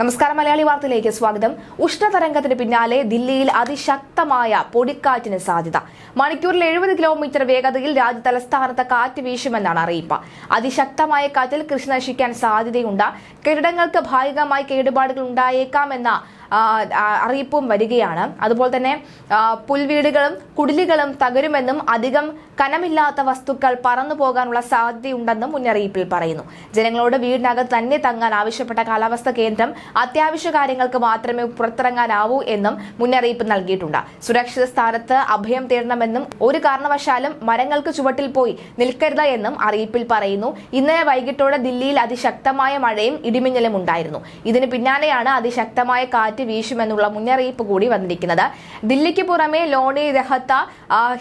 നമസ്കാരം മലയാളി വാർത്തയിലേക്ക് സ്വാഗതം. ഉഷ്ണതരംഗത്തിന് പിന്നാലെ ദില്ലിയിൽ അതിശക്തമായ പൊടിക്കാറ്റിന് സാധ്യത. മണിക്കൂറിൽ എഴുപത് കിലോമീറ്റർ വേഗതയിൽ രാജ്യ തലസ്ഥാനത്ത് കാറ്റ് വീശുമെന്നാണ് അറിയിപ്പ്. അതിശക്തമായ കാറ്റിൽ കൃഷി നശിക്കാൻ സാധ്യതയുണ്ട്. കെട്ടിടങ്ങൾക്ക് ഭാഗികമായി കേടുപാടുകൾ ഉണ്ടായേക്കാമെന്ന അറിയിപ്പും വരികയാണ്. അതുപോലെ തന്നെ പുൽവീടുകളും കുടിലുകളും തകരുമെന്നും അധികം കനമില്ലാത്ത വസ്തുക്കൾ പറന്നു പോകാനുള്ള സാധ്യതയുണ്ടെന്നും മുന്നറിയിപ്പിൽ പറയുന്നു. ജനങ്ങളോട് വീടിനകത്ത് തന്നെ തങ്ങാൻ ആവശ്യപ്പെട്ട കാലാവസ്ഥ കേന്ദ്രം അത്യാവശ്യ കാര്യങ്ങൾക്ക് മാത്രമേ പുറത്തിറങ്ങാനാവൂ എന്നും മുന്നറിയിപ്പ് നൽകിയിട്ടുണ്ട്. സുരക്ഷിത സ്ഥാനത്ത് അഭയം തേടണമെന്നും ഒരു കാരണവശാലും മരങ്ങൾക്ക് ചുവട്ടിൽ പോയി നിൽക്കരുത് എന്നും അറിയിപ്പിൽ പറയുന്നു. ഇന്നലെ വൈകിട്ടോടെ ദില്ലിയിൽ അതിശക്തമായ മഴയും ഇടിമിന്നലും ഉണ്ടായിരുന്നു. ഇതിന് പിന്നാലെയാണ് അതിശക്തമായ കാറ്റ് വീശുമെന്നുള്ള മുന്നറിയിപ്പ് കൂടി വന്നിരിക്കുന്നത്. ദില്ലിക്ക് പുറമെ Loni Rahatta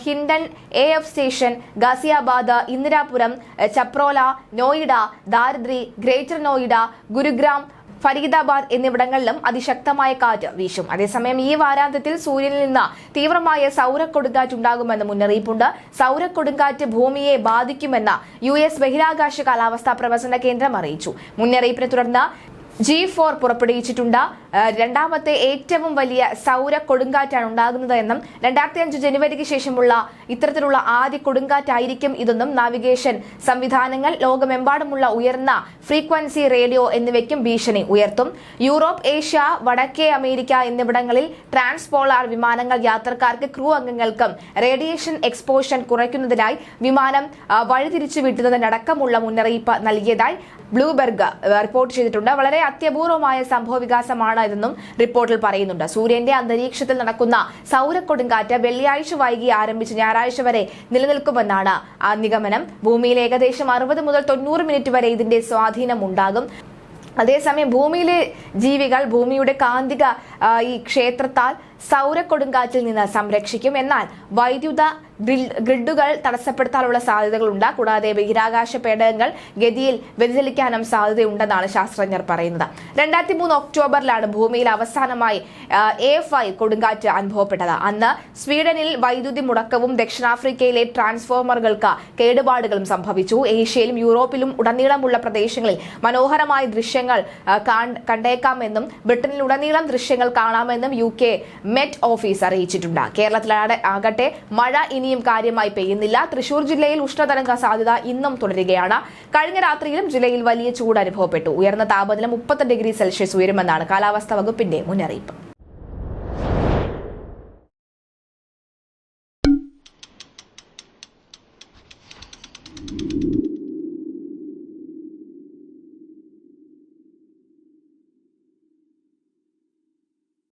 Hindon A F station Ghaziabad Indirapuram Chhaprola Noida ദാരിദ്രി greater Noida Gurugram Faridabad എന്നിവിടങ്ങളിലും അതിശക്തമായ കാറ്റ് വീശും. അതേസമയം ഈ വാരാന്ത്യത്തിൽ സൂര്യനിൽ നിന്ന് തീവ്രമായ സൗരക്കൊടുങ്കാറ്റ് ഉണ്ടാകുമെന്ന് മുന്നറിയിപ്പുണ്ട്. സൗരക്കൊടുങ്കാറ്റ് ഭൂമിയെ ബാധിക്കുമെന്ന് യു എസ് ബഹിരാകാശ കാലാവസ്ഥാ പ്രവചന കേന്ദ്രം അറിയിച്ചു. മുന്നറിയിപ്പിനെ തുടർന്ന് ജി ഫോർ പുറപ്പെടുവിച്ചിട്ടുണ്ട്. രണ്ടാമത്തെ ഏറ്റവും വലിയ സൗര കൊടുങ്കാറ്റാണ് ഉണ്ടാകുന്നത് എന്നും രണ്ടായിരത്തി അഞ്ച് ജനുവരിക്ക് ശേഷമുള്ള ഇത്തരത്തിലുള്ള ആദ്യ കൊടുങ്കാറ്റായിരിക്കും ഇതെന്നും നാവിഗേഷൻ സംവിധാനങ്ങൾ ലോകമെമ്പാടുമുള്ള ഉയർന്ന ഫ്രീക്വൻസി റേഡിയോ എന്നിവയ്ക്കും ഭീഷണി ഉയർത്തും. യൂറോപ്പ് ഏഷ്യ വടക്കേ അമേരിക്ക എന്നിവിടങ്ങളിൽ ട്രാൻസ്പോളാർ വിമാനങ്ങൾ യാത്രക്കാർക്ക് ക്രൂ അംഗങ്ങൾക്കും റേഡിയേഷൻ എക്സ്പോഷൻ കുറയ്ക്കുന്നതിനായി വിമാനം വഴിതിരിച്ചു വിട്ടുന്നതിനടക്കമുള്ള മുന്നറിയിപ്പ് നൽകിയതായി ബ്ലൂബെർഗ് റിപ്പോർട്ട് ചെയ്തിട്ടുണ്ട്. വളരെ അത്യപൂർവമായ സംഭവ വികാസമാണ് ഇതെന്നും റിപ്പോർട്ടിൽ പറയുന്നുണ്ട്. സൂര്യന്റെ അന്തരീക്ഷത്തിൽ നടക്കുന്ന സൗരക്കൊടുങ്കാറ്റ് വെള്ളിയാഴ്ച വൈകി ആരംഭിച്ച് ഞായറാഴ്ച വരെ നിലനിൽക്കുമെന്നാണ് ആ നിഗമനം. ഭൂമിയിൽ ഏകദേശം അറുപത് മുതൽ തൊണ്ണൂറ് മിനിറ്റ് വരെ ഇതിന്റെ സ്വാധീനം ഉണ്ടാകും. അതേസമയം ഭൂമിയിലെ ജീവികൾ ഭൂമിയുടെ കാന്തിക ഈ ക്ഷേത്രത്താൽ സൗരക്കൊടുങ്കാറ്റിൽ നിന്ന് സംരക്ഷിക്കും. എന്നാൽ വൈദ്യുത ഗ്രിഡുകൾ തടസ്സപ്പെടുത്താനുള്ള സാധ്യതകളുണ്ട്. കൂടാതെ ബഹിരാകാശ പേടകങ്ങൾ ഗതിയിൽ വ്യതിചലിക്കാനും സാധ്യതയുണ്ടെന്നാണ് ശാസ്ത്രജ്ഞർ പറയുന്നത്. രണ്ടായിരത്തി മൂന്ന് ഒക്ടോബറിലാണ് ഭൂമിയിൽ അവസാനമായി എ ഫൈവ് കൊടുങ്കാറ്റ് അനുഭവപ്പെട്ടത്. അന്ന് സ്വീഡനിൽ വൈദ്യുതി മുടക്കവും ദക്ഷിണാഫ്രിക്കയിലെ ട്രാൻസ്ഫോമറുകൾക്ക് കേടുപാടുകളും സംഭവിച്ചു. ഏഷ്യയിലും യൂറോപ്പിലും ഉടനീളമുള്ള പ്രദേശങ്ങളിൽ മനോഹരമായ ദൃശ്യങ്ങൾ കണ്ടേക്കാമെന്നും ബ്രിട്ടനിലുടനീളം ദൃശ്യങ്ങൾ കാണാമെന്നും യു കെ മെറ്റ് ഓഫീസ് അറിയിച്ചിട്ടുണ്ട്. കേരളത്തിലാടെ ആകട്ടെ മഴ ഇനിയും കാര്യമായി പെയ്യുന്നില്ല. തൃശൂർ ജില്ലയിൽ ഉഷ്ണതരംഗ സാധ്യത ഇന്നും തുടരുകയാണ്. കഴിഞ്ഞ രാത്രിയിലും ജില്ലയിൽ വലിയ ചൂട് അനുഭവപ്പെട്ടു. ഉയർന്ന താപനില മുപ്പത്തി ഡിഗ്രി സെൽഷ്യസ് ഉയരുമെന്നാണ് കാലാവസ്ഥാ വകുപ്പിന്റെ മുന്നറിയിപ്പ്.